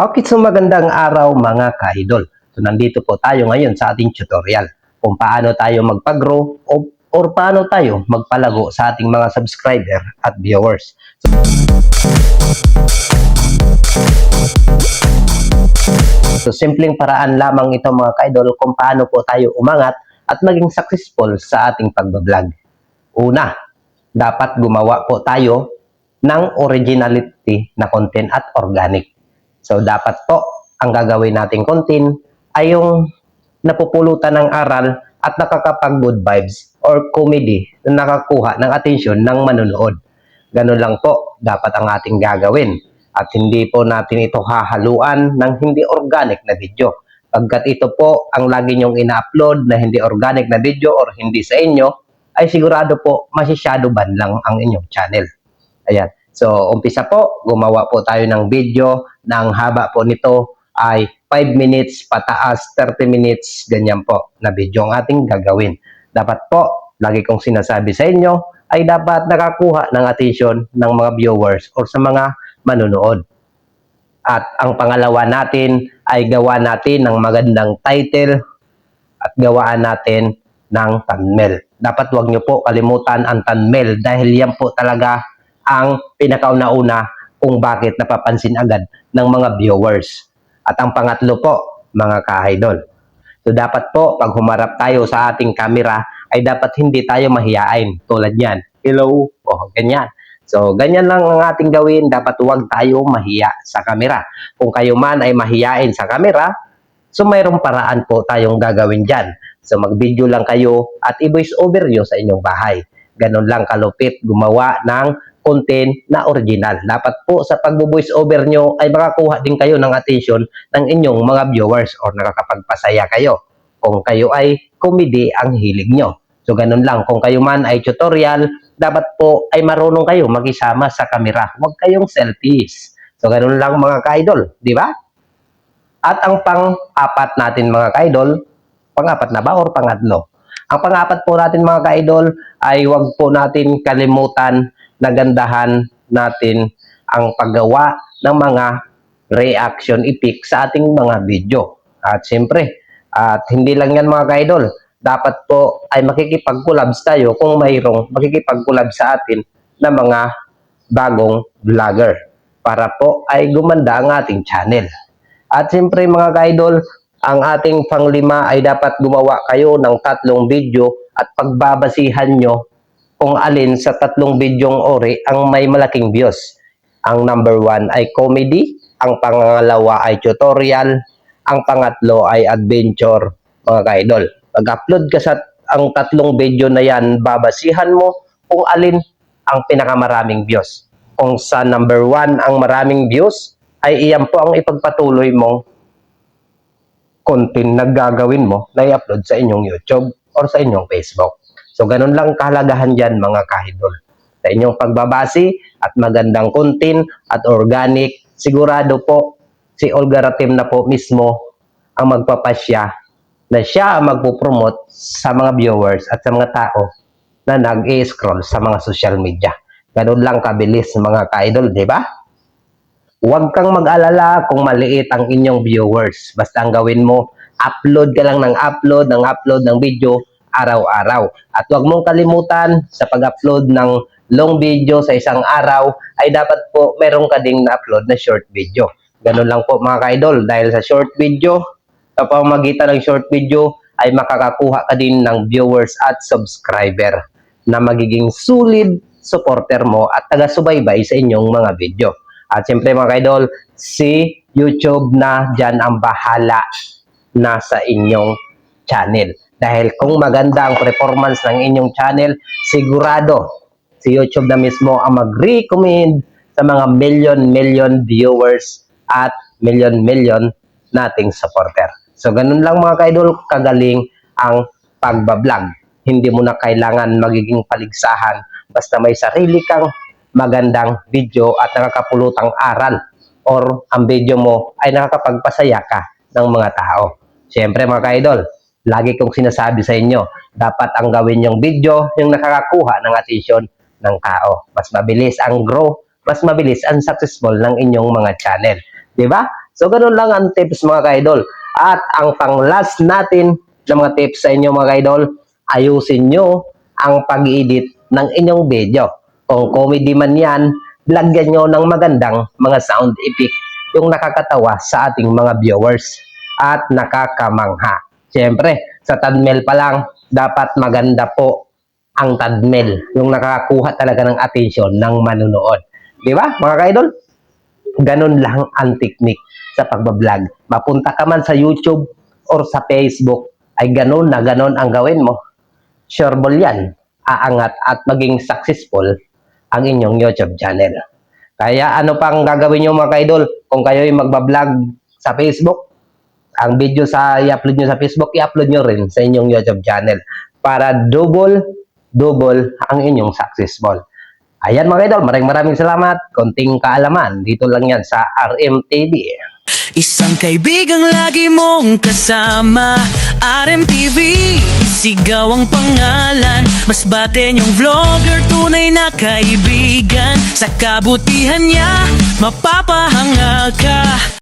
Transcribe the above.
Okay, so magandang araw mga ka-idol. So nandito po tayo ngayon sa ating tutorial kung paano tayo magpag-grow o or paano tayo magpalago sa ating mga subscriber at viewers. So simpleng paraan lamang ito mga ka-idol kung paano po tayo umangat at maging successful sa ating pagbablog. Una, dapat gumawa po tayo ng originality na content at organic. So dapat po ang gagawin nating content ay yung napupulutan ng aral at nakakapag good vibes or comedy na nakakuha ng atensyon ng manonood. Ganun lang po dapat ang ating gagawin at hindi po natin ito hahaluan ng hindi organic na video. Pagkat ito po ang lagi nyong ina-upload na hindi organic na video or hindi sa inyo, ay sigurado po masishadow ban lang ang inyong channel. Ayan. So, umpisa po, gumawa po tayo ng video ang haba po nito ay 5 minutes pataas, 30 minutes, ganyan po na video ang ating gagawin. Dapat po, lagi kong sinasabi sa inyo, ay dapat nakakuha ng attention ng mga viewers or sa mga manonood. At ang pangalawa natin ay gawa natin ng magandang title at gawaan natin ng thumbnail. Dapat wag nyo po kalimutan ang thumbnail dahil yan po talaga ang pinakauna-una kung bakit napapansin agad ng mga viewers. At ang pangatlo po, mga ka-idol. So dapat po, pag humarap tayo sa ating camera, ay dapat hindi tayo mahiyain. Tulad yan. Hello. O, ganyan. So, ganyan lang ang ating gawin. Dapat huwag tayo mahiya sa camera. Kung kayo man ay mahiyain sa camera, so mayroong paraan po tayong gagawin dyan. So, mag-video lang kayo at i-voice over nyo sa inyong bahay. Ganon lang kalupit gumawa ng content na original. Dapat po sa pag-voice over nyo ay makakuha din kayo ng attention ng inyong mga viewers or nakakapagpasaya kayo. Kung kayo ay comedy ang hilig nyo. So ganun lang, kung kayo man ay tutorial, dapat po ay marunong kayo makisama sa kamera. Huwag kayong selfies. So ganun lang mga ka-idol, di ba? At ang pang-apat natin mga ka-idol, pang-apat na ba or pangatlo? Ang pang-apat po natin mga ka-idol ay huwag po natin kalimutan na gandahan natin ang paggawa ng mga reaction epic sa ating mga video. At siyempre, at hindi lang yan mga ka-idol, dapat po ay makikipag-collabs tayo kung mayroong makikipag-collab sa atin na mga bagong vlogger para po ay gumanda ang ating channel. At siyempre mga ka-idol, ang ating panglima ay dapat gumawa kayo ng tatlong video at pagbabasihan nyo kung alin sa tatlong bidyong ori ang may malaking views. Ang number one ay comedy, ang pangalawa ay tutorial, ang pangatlo ay adventure, mga ka-idol. Pag-upload ka sa ang tatlong video na yan, babasihan mo kung alin ang pinakamaraming views. Kung sa number one ang maraming views, ay iyan po ang ipagpatuloy mong content na gagawin mo na i-upload sa inyong YouTube or sa inyong Facebook. So, ganun lang kahalagahan dyan mga kahidol. Sa inyong pagbabasi at magandang content at organic, sigurado po si Olga Ratim na po mismo ang magpapasya na siya ang magpo-promote sa mga viewers at sa mga tao na nag-i-scroll sa mga social media. Ganun lang kabilis mga ka-idol, di ba? Huwag kang mag-alala kung maliit ang inyong viewers. Basta ang gawin mo, upload ka lang ng upload, ng upload ng video araw-araw. At huwag mong kalimutan sa pag-upload ng long video sa isang araw ay dapat po meron ka ding na-upload na short video. Ganun lang po mga ka-idol. Dahil sa short video, sa pamamagitan ng short video ay makakakuha ka din ng viewers at subscriber na magiging solid supporter mo at taga-subaybay sa inyong mga video. At siyempre mga kaidol, si YouTube na dyan ang bahala na sa inyong channel. Dahil kung maganda ang performance ng inyong channel, sigurado si YouTube na mismo ang mag-recommend sa mga million-million viewers at million-million nating supporter. So, ganun lang mga kaidol, kagaling ang pagbablog. Hindi mo na kailangan magiging paligsahan basta may sarili kang magandang video at nakakapulutang aral or ang video mo ay nakakapagpasaya ka ng mga tao. Siyempre mga ka-idol, lagi kong sinasabi sa inyo, dapat ang gawin yung video yung nakakakuha ng atensyon ng tao. Mas mabilis ang grow, mas mabilis ang successful ng inyong mga channel. ba? So, ganun lang ang tips mga ka-idol. At ang pang last natin na mga tips sa inyo mga ka-idol, ayusin nyo ang pag-edit ng inyong video. Kung comedy man yan, lagyan nyo ng magandang mga sound effect yung nakakatawa sa ating mga viewers at nakakamangha. Siyempre, sa thumbnail pa lang, dapat maganda po ang thumbnail, yung nakakakuha talaga ng atensyon ng manunood. Di ba, mga ka-idol? Ganun lang ang technique sa pagbablog. Mapunta ka man sa YouTube or sa Facebook, ay ganun na ganun ang gawin mo. Sureball yan, aangat at maging successful ang inyong YouTube channel. Kaya ano pang gagawin nyo mga ka-idol kung kayo ay magbablog sa Facebook, ang video sa i-upload nyo sa Facebook, i-upload nyo rin sa inyong YouTube channel para double, double ang inyong successful. Ayan mga idol, maraming maraming salamat. Konting kaalaman, dito lang yan sa RMTV. Isang kaibigang lagi mong kasama RMTV, sigaw ang pangalan Mas bate yung vlogger, tunay na kaibigan Sa kabutihan niya, mapapahanga ka